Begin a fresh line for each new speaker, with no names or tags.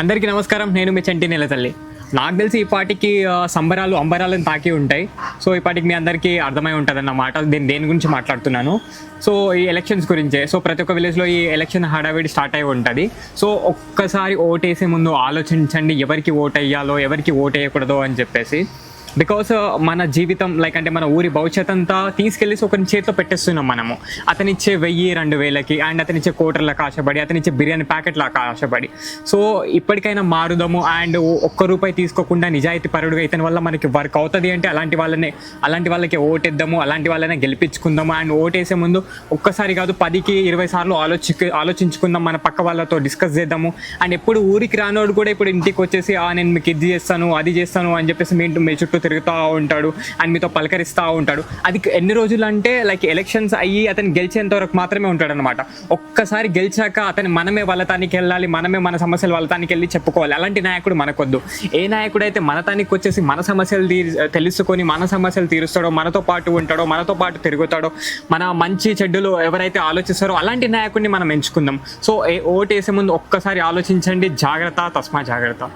అందరికీ నమస్కారం. నేను మీ చంటి నెలతల్లి నాకు తెలిసి ఈ పాటికి సంబరాలు అంబరాలను తాకి ఉంటాయి. సో ఈ పాటికి మీ అందరికీ అర్థమై ఉంటుంది అన్నమాట దీని దేని గురించి మాట్లాడుతున్నాను? సో ఈ ఎలక్షన్స్ గురించే. సో ప్రతి ఒక్క విలేజ్లో ఈ ఎలక్షన్ హడావిడి స్టార్ట్ అయి ఉంటుంది. సో ఒక్కసారి ఓటేసే ముందు ఆలోచించండి. ఎవరికి ఓట్ అయ్యాలో ఎవరికి ఓట్ వేయకూడదో అని చెప్పేసి. బికాస్ uh, మన జీవితం లైక్ అంటే మన ఊరి భవిష్యత్ అంతా తీసుకెళ్ళేసి ఒకరి చేతిలో పెట్టేస్తున్నాం మనము. అతనిచ్చే వెయ్యి రెండు వేలకి అండ్ అతనిచ్చే కోటర్లకు ఆశపడి అతనిచ్చే బిర్యానీ ప్యాకెట్లకు ఆశపడి. సో ఇప్పటికైనా మారుదాము అండ్ ఒక్క రూపాయి తీసుకోకుండా నిజాయితీ పరుడుగా ఇతని వల్ల మనకి వర్క్ అవుతుంది అంటే అలాంటి వాళ్ళనే అలాంటి వాళ్ళకి ఓటేద్దాము అలాంటి వాళ్ళనే గెలిపించుకుందాము అండ్ ఓటేసే ముందు ఒక్కసారి కాదు పదికి ఇరవై సార్లు ఆలోచి ఆలోచించుకుందాం మన పక్క వాళ్ళతో డిస్కస్ చేద్దాము. అండ్ ఎప్పుడు ఊరికి రానోడు కూడా ఇప్పుడు ఇంటికి వచ్చేసి "ఆ, నేను మీకు ఇది చేస్తాను అది చేస్తాను అని చెప్పేసి మీ ఇంటి- మీ చుట్టూ తిరుగుతూ ఉంటాడు అండ్ మీతో పలకరిస్తూ ఉంటాడు. అది ఎన్ని రోజులు అంటే లైక్ ఎలక్షన్స్ అయ్యి అతను గెలిచేంత వరకు మాత్రమే ఉంటాడు అనమాట ఒక్కసారి గెలిచాక అతను మనమే వలతానికి వెళ్ళాలి మనమే మన సమస్యలు వాళ్ళ వెళ్ళి చెప్పుకోవాలి. అలాంటి నాయకుడు మనకొద్దు. ఏ నాయకుడు అయితే మన తానికి వచ్చేసి మన సమస్యలు తీ- తెలుసుకొని మన సమస్యలు తీరుస్తాడో మనతో పాటు ఉంటాడో మనతో పాటు తిరుగుతాడో మన మంచి చెడ్డలు ఎవరైతే ఆలోచిస్తారో అలాంటి నాయకుడిని మనం ఎంచుకుందాం. సో ఓటు వేసే ముందు ఒక్కసారి ఆలోచించండి. జాగ్రత్త తస్మా జాగ్రత్త.